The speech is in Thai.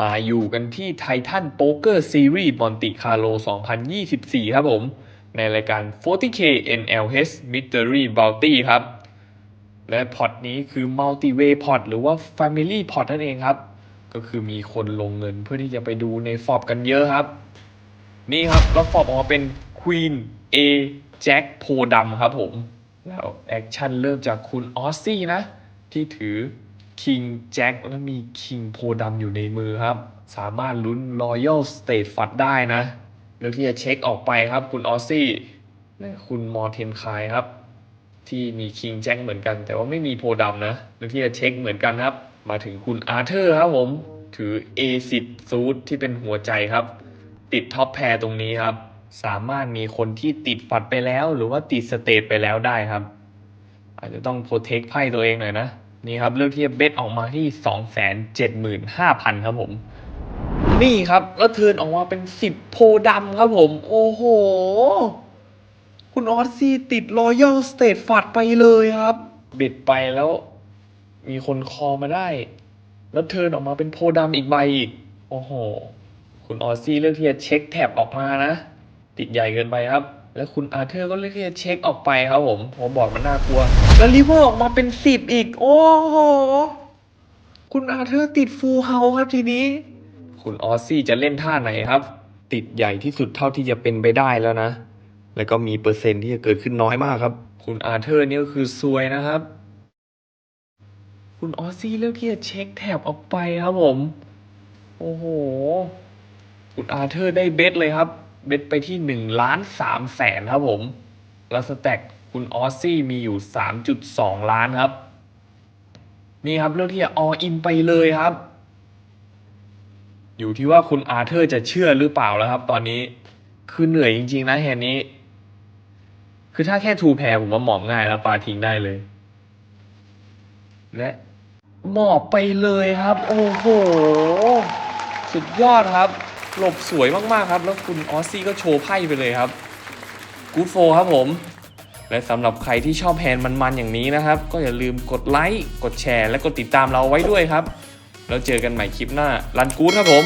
มาอยู่กันที่ไททันโป๊กเกอร์ซีรีส์มอนติคาร์โล 2024 ครับผม ในรายการ 40K NLH Mystery Bounty ครับ และพอตนี้คือ Multi-Way Pot หรือว่า Family Pot นั่นเองครับ ก็คือมีคนลงเงินเพื่อที่จะไปดูในฟอบกันเยอะครับ นี่ครับ แล้วฟอบออกมาเป็น Queen A แจ็คโพดำครับผม แล้วแอคชั่นเริ่มจากคุณออสซี่นะ ที่ถือ King Jack และมี King โพดำอยู่ในมือครับ สามารถลุ้น Royal State f u d ได้นะเลือกที่จะเช็คออกไปครับ คุณออซี่และคุณมอร์เทนคายครับ ที่มี King Jack เหมือนกัน แต่ว่าไม่มีโพดำนะเลือกที่จะเช็คเหมือนกันครับ มาถึงคุณอาร์เธอร์ครับผม ถือ A10 ซูทที่เป็นหัวใจครับ ติดท็อปแพรตรงนี้ครับ สามารถมีคนที่ติดฝัดไปแล้ว หรือว่าติดสเตทไปแล้วได้ครับ อาจจะต้องโปรเทคไพ่ตัวเองหน่อยนะ นี่ครับเลือกที่จะเบสออกมาที่ 275,000 ครับผม นี่ครับ แล้วเทินออกมาเป็น 10 โพดำครับผม โอ้โห คุณออสซี่ติดรอยัลสเตทฝัดไปเลยครับ เบ็ดไปแล้ว มีคนคอมาได้ แล้วเทินออกมาเป็นโพดำอีกใบอีก โอ้โห คุณออสซี่เลือกที่จะเช็คแท็บออกมานะ ติดใหญ่เกินไปครับ แล้วคุณอาร์เธอร์ก็เลือกที่จะเช็คออกไปครับผมเพราะบอร์ดมันน่ากลัว แล้วลิเวอร์ออกมาเป็นสิบอีก โอ้โห คุณอาร์เธอร์ติดฟูลเฮาส์ครับทีนี้ คุณออสซี่จะเล่นท่าไหนครับ ติดใหญ่ที่สุดเท่าที่จะเป็นไปได้แล้วนะ แล้วก็มีเปอร์เซ็นต์ที่จะเกิดขึ้นน้อยมากครับ คุณอาร์เธอร์นี่ก็คือซวยนะครับ คุณออสซี่เลือกที่จะเช็คแท็บออกไปครับผม โอ้โห คุณอาร์เธอร์ได้เบสเลยครับ เบสไปที่หนึ่งล้านสามแสนครับผมแล้วสแต็กคุณออสซี่มีอยู่สามจุดสองล้านครับ นี่ครับเรื่องที่จะออินไปเลยครับ อยู่ที่ว่าคุณอาร์เธอร์จะเชื่อหรือเปล่าแล้วครับ ตอนนี้คือเหนื่อยจริง ๆ นะแฮนนี้ คือถ้าแค่ทูแพรผมว่าหมอบง่ายแล้วปาทิ้งได้เลย และหมอบไปเลยครับ โอ้โห สุดยอดครับ หลบสวยมากๆครับ แล้วคุณออสซี่ก็โชว์ไพ่ไปเลยครับกูดโฟครับผม และสำหรับใครที่ชอบแฮนด์มันๆอย่างนี้นะครับ ก็อย่าลืมกดไลค์กดแชร์ และกดติดตามเราไว้ด้วยครับ แล้วเจอกันใหม่คลิปหน้ารันกูดครับผม